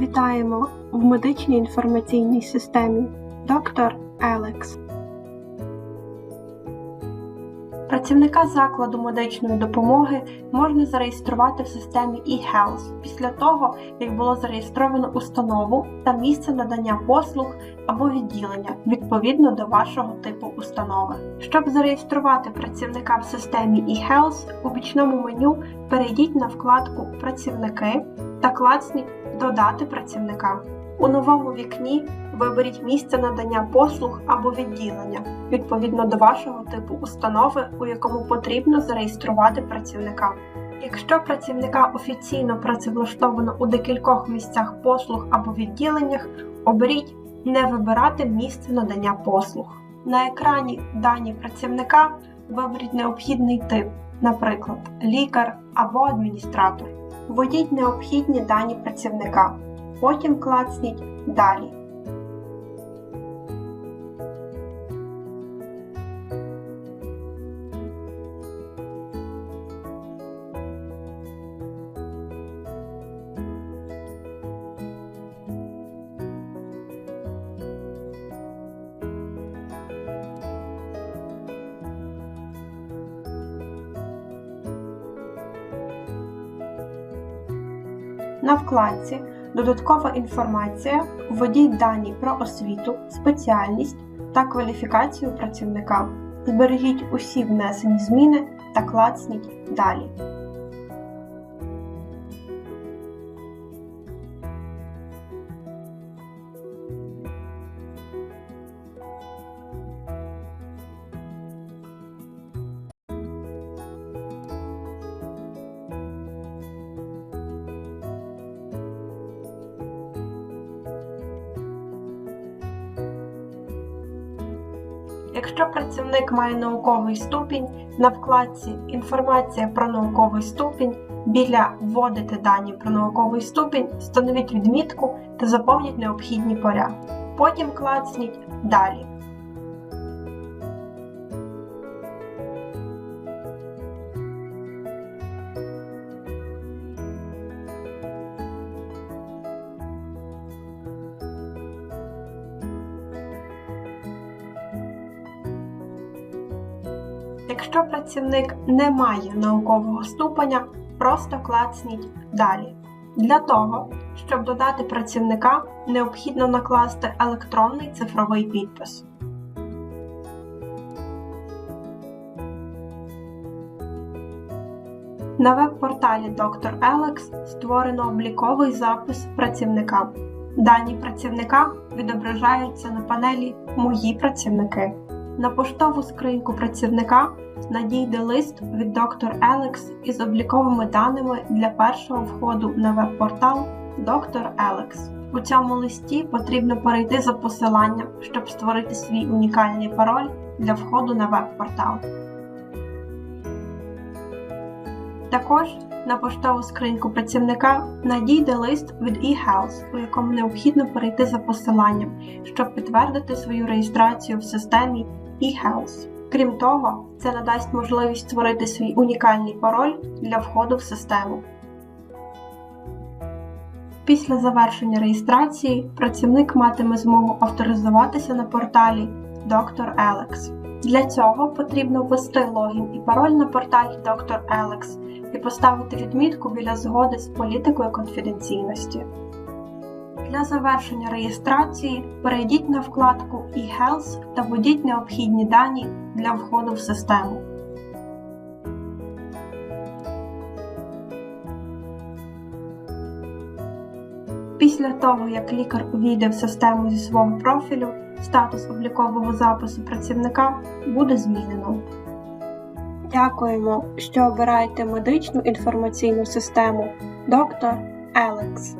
Вітаємо в медичній інформаційній системі доктор Елекс. Працівника закладу медичної допомоги можна зареєструвати в системі eHealth після того, як було зареєстровано установу та місце надання послуг або відділення відповідно до вашого типу установи. Щоб зареєструвати працівника в системі eHealth, у бічному меню перейдіть на вкладку Працівники та клацніть Додати працівника. У новому вікні виберіть місце надання послуг або відділення відповідно до вашого типу установи, у якому потрібно зареєструвати працівника. Якщо працівника офіційно працевлаштовано у декількох місцях послуг або відділеннях, оберіть Не вибирати місце надання послуг. На екрані дані працівника виберіть необхідний тип, наприклад, лікар або адміністратор. Введіть необхідні дані працівника. Потім клацніть Далі. На вкладці Додаткова інформація введіть дані про освіту, спеціальність та кваліфікацію працівника. Збережіть усі внесені зміни та клацніть Далі. Якщо працівник має науковий ступінь, на вкладці Інформація про науковий ступінь біля Вводити дані про науковий ступінь встановіть відмітку та заповніть необхідні поля. Потім клацніть Далі. Якщо працівник не має наукового ступеня, просто клацніть Далі. Для того, щоб додати працівника, необхідно накласти електронний цифровий підпис. На веб-порталі Dr. Alex створено обліковий запис працівника. Дані працівника відображаються на панелі Мої працівники. На поштову скриньку працівника надійде лист від доктор Елекс із обліковими даними для першого входу на веб-портал Доктор Елекс. У цьому листі потрібно перейти за посиланням, щоб створити свій унікальний пароль для входу на веб-портал. Також на поштову скриньку працівника надійде лист від eHealth, у якому необхідно перейти за посиланням, щоб підтвердити свою реєстрацію в системі eHealth. Крім того, це надасть можливість створити свій унікальний пароль для входу в систему. Після завершення реєстрації працівник матиме змогу авторизуватися на порталі Dr. Alex. Для цього потрібно ввести логін і пароль на порталі Dr. Alex і поставити відмітку біля згоди з політикою конфіденційності. Для завершення реєстрації перейдіть на вкладку eHealth та введіть необхідні дані для входу в систему. Після того, як лікар увійде в систему зі свого профілю, статус облікового запису працівника буде змінено. Дякуємо, що обираєте медичну інформаційну систему доктор Елекс.